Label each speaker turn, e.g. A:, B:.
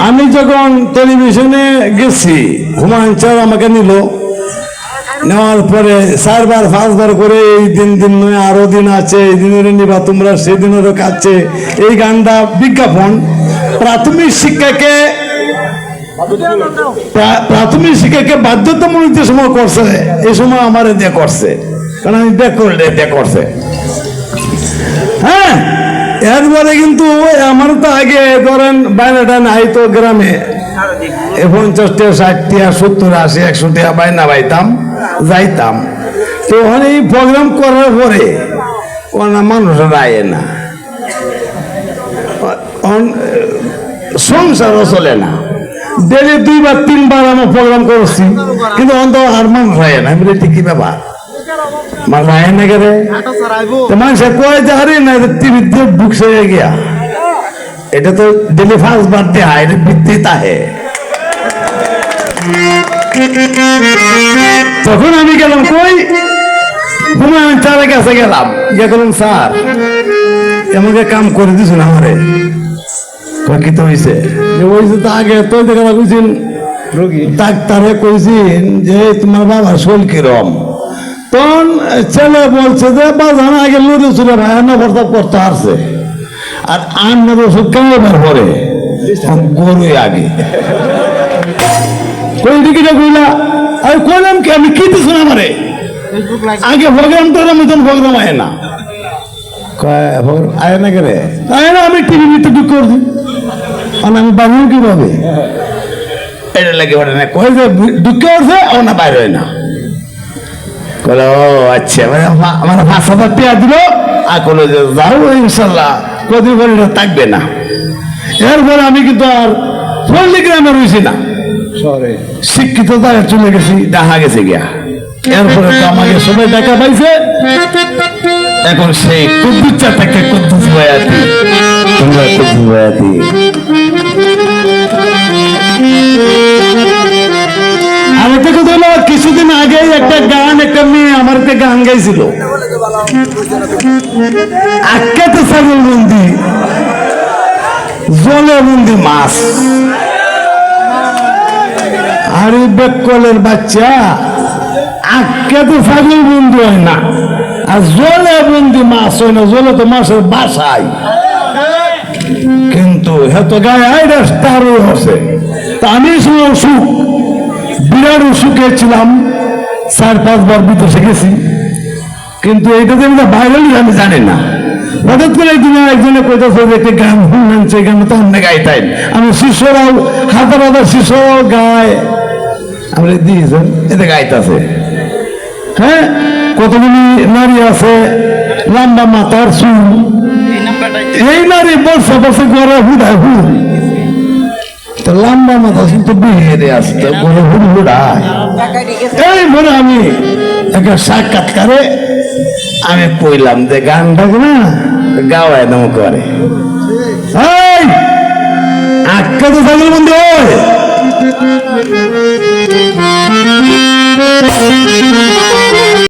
A: আমি যখন টেলিভিশনে গেছি, হুমায়ুন স্যার আমাকে নিল। নেওয়ার পরে চারবার পাঁচবার করে এই দিন দিন নয়, আরও দিন আছে, এই দিনের নিবা তোমরা, সেদিনেরও কাছে। এই গানটা বিজ্ঞাপন। প্রাথমিক শিক্ষাকে প্রা- প্রাথমিক শিক্ষাকে বাধ্যতামূলক যে সময় করছে এই সময় আমার দিয়ে করছে। কারণ আমি দেখ করলে দেখ করছে। এরপরে কিন্তু আমার তো আগে ধরেন বাইরেটা নাই তো গ্রামে। এ পঞ্চাশ টাকা ষাট টাকা সত্তর আশি একশো টাকা বাইনা পাইতাম যাইতাম। তো ওখানে এই প্রোগ্রাম করার পরে ওনা মানুষেরা আয় না। সংসারও চলে না। ডেলি দুইবার তিনবার আমার প্রোগ্রাম করছি কিন্তু অন্ত আর মানুষ আয় না। আমি বলি, "এটা কি ব্যাপার? মানুষ আয় না কেরে তো কয় যে আরে না টিভিতে বুকস হয়ে গিয়া। এটা তো ডেলি ফার্স্ট বার্থডে হয় এটা ভিত্তিত আহে। তখন আমি গেলাম কই? হুমায়ুন স্যারের কাছে গেলাম। গিয়ে গেলাম স্যার আমাকে কাম করে দিছেন আমারে। কয় কি তো হয়েছে হয়েছে তো আগে তো দেখা
B: রোগী।
A: ডাক্তারে কইছেন যে তোমার বাবার শোল কিরম। তখন ছেলে বলছে যে বাজান আগে লুড়ে চুরে ভাই না ভর্তা করতে পারছে আর আন্নার ওষুধ কেমন পরে? গরুই আগে। কই দিকে কইলা। আমি কইলাম কি আমি কি দিছ না আমারে? আগে প্রোগ্রাম তো আমি তখন প্রোগ্রাম আয় না। কয়, আয় না করে আয় না আমি টিভি নিতে দুঃখ করছি আর আমি বাবু কীভাবে? এটা লাগে ওটা না। কই যে দুঃখে উঠছে ও না বাইরে হয় না। ও আচ্ছা। মানে মানে পাঁচ হাজার টাকা দিল? আর কলে যে যাও ইনশাল্লাহ। কদিন পরে থাকবে না। এরপরে আমি কিন্তু আর পল্লী গ্রামে রয়েছি না।
B: শহরে
A: শিক্ষিত জায়গায় চলে গেছি দেখা গেছে গিয়া। এরপরে তো আমাকে সবাই টাকা পাইছে। এখন সেই কুদ্দুচ্চা থেকে কুদ্দুস বয়াতি। তোমরা কুদ্দুস বয়াতি। মেয়ে আমার গান গাইছিল। আখ্যাত ছাগল বন্দি। জলে মাছ। আর বেকলের বাচ্চা আখ্যা তো ছাগল হয় না। আর জলে বন্দি মাছ হয় না, জলে তো মাছের বাসায় কিন্তু হেতো গায়ে তারও আছে তা আমি শুনে অসুখ বিরাট অসুখে ছিলাম। চার, পাঁচবার বিদেশে গেছি। কিন্তু এইটা যে ভাইরাল আমি জানি না। হঠাৎ করে একদিন একজনে কইতেছে যে একটি গান সেই গান তো অন্য গাইতাই আমি শিষ্যরাও, হাজার হাজার শিষ্যরাও গায়। আমরা দিয়েছেন এতে গাইতেছে। হ্যাঁ? কতগুলি নারী আছে? লম্বা মাথার চুল। এই নারী বসে বসে ঘরে হুড়ায় হুড় তো লম্বা মাথা চুল তো দিয়ে আসতে ঘরে হুড় হুড়ায় এই মনে আমি একটা সাক্ষাৎকারে আমি কইলাম যে গানটা না গাওয়ায় দম করে আক্কা তো ছাগল বন্ধু, ওই।